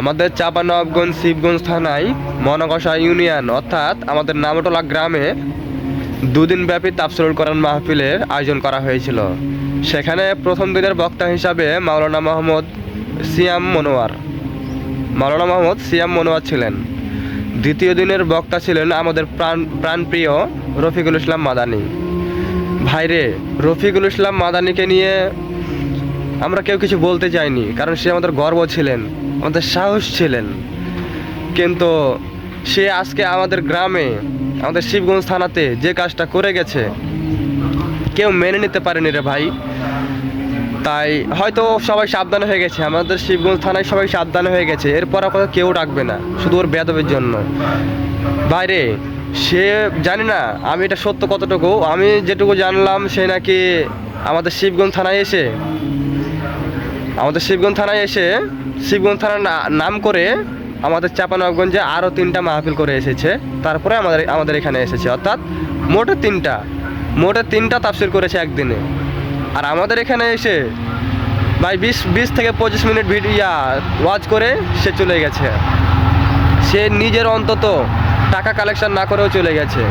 আমাদের চাপানবগঞ্জ, শিবগঞ্জ থানায় মনকষা ইউনিয়ন, অর্থাৎ আমাদের নামটোলা গ্রামে দুদিন ব্যাপী তাফসিরুল কোরআন মাহফিলের আয়োজন করা হয়েছিল। সেখানে প্রথম দিনের বক্তা হিসাবে মাওলানা মোহাম্মদ সিয়াম মনোয়ার। মাওলানা মোহাম্মদ সিয়াম মনোয়ার ছিলেন। দ্বিতীয় দিনের বক্তা ছিলেন আমাদের প্রাণ, প্রাণপ্রিয় রফিকুল ইসলাম মাদানি। ভাইরে, রফিকুল ইসলাম মাদানিকে নিয়ে আমরা কেউ কিছু বলতে চাইনি, কারণ সে আমাদের গর্ব ছিলেন, আমাদের সাহস ছিলেন। কিন্তু সে আজকে আমাদের গ্রামে, আমাদের শিবগঞ্জ থানাতে যে কাজটা করে গেছে, কেউ মেনে নিতে পারেনি রে ভাই। তাই হয়তো সবাই সাবধান হয়ে গেছে, আমাদের শিবগঞ্জ থানায় সবাই সাবধান হয়ে গেছে, এরপর আর কেউ ডাকবে না, শুধু ওর বেদবের জন্য। বাইরে, সে জানি না আমি এটা সত্য কতটুকু, আমি যেটুকু জানলাম সে নাকি আমাদের শিবগঞ্জ থানায় এসে আমাদের শিবগঞ্জ থানায় এসে, শিবগঞ্জ থানার নাম করে আমাদের চাপানগঞ্জে আরও তিনটা মাহফিল করে এসেছে। তারপরে আমাদের আমাদের এখানে এসেছে। অর্থাৎ মোটে তিনটা। মোটে তিনটা তাফসির করেছে একদিনে। আর আমাদের এখানে এসে ভাই বিশ বিশ থেকে পঁচিশ মিনিট ভিডিও ইয়া ওয়াচ করে সে চলে গেছে। সে নিজের অন্তত টাকা কালেকশন না করেও চলে গেছে।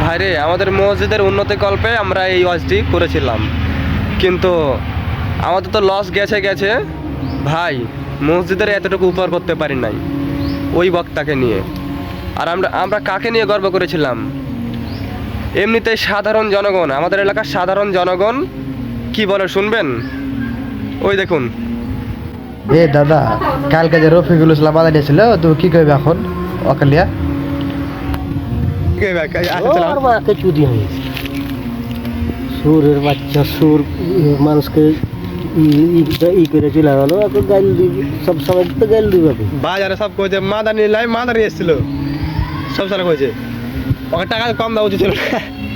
ভাইরে, আমাদের মসজিদের উন্নতি কল্পে আমরা এই ওয়াজটি করেছিলাম। কিন্তু আমাদের তো লস গেছে গেছে। ভাই মসজিদের এতটুকু উপহার করতে পারি নাই ওই বক্তাকে নিয়ে। আর আমরা আমরা কাকে নিয়ে গর্ব করেছিলাম? এমনিতেই সাধারণ জনগণ আমাদের এলাকার সাধারণ জনগণ কি বলে শুনবেন? ওই দেখুন। এ দাদা কালকে যে রফিকুল ইসলাম আদানি ছিল তুমি কি কইবে এখন অকালিয়া? হয়েছে সুরের বাচ্চা সুর মানুষকে ই- ই- ই করে চলে গেল এখন গাইল দিবি সব সময় তো গাইল দিবে আপনি। বাজারে সব কইছে মাদানি লাই মাদানি এসেছিল সব সারা কইছে ওকে টাকা কম দেওয়া উচিত ছিল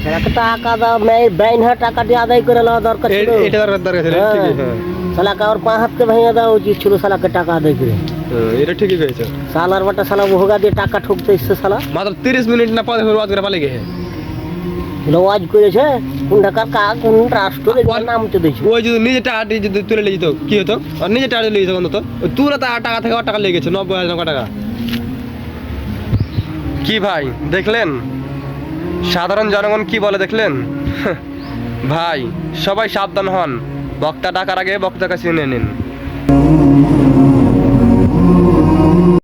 শালাকে টাকা দাও নেই ব্যাইন হার টাকা দিয়ে আদায় করে নেওয়া দরকার ছিল এ- এটা দরকার দরকার ছিল হ্যাঁ। ঠিকই হ্যাঁ শালাকে ওর পা হাতকে ভেঙে দেওয়া উচিত ছিল শালাকে টাকা আদায় করে হ্যাঁ, এটা ঠিকই কইছে শালার বাটা শালা ভোগা দিয়ে টাকা ঠকতে এসছে শালা মাত্র তিরিশ মিনিট না পরে ওয়াজ করে পালিয়ে গেছে ওয়াজ করেছে কোন ঢাকার কা কোন রাষ্ট্র নাম তো দিয়েছে ওই যদি নিজে টাকা যদি তুলে নিয়ে যেত কি হতো? আর নিজে টাকা নিয়ে যেত অন্তত তুলে তার টাকা থেকে টাকা লেগে গেছে নব্বই হাজার টাকা। কি ভাই দেখলেন? সাধারণ জনগণ কি বলে দেখলেন? ভাই সবাই সাবধান হন। বক্তা ডাকার আগে বক্তাকে চিনে নিন।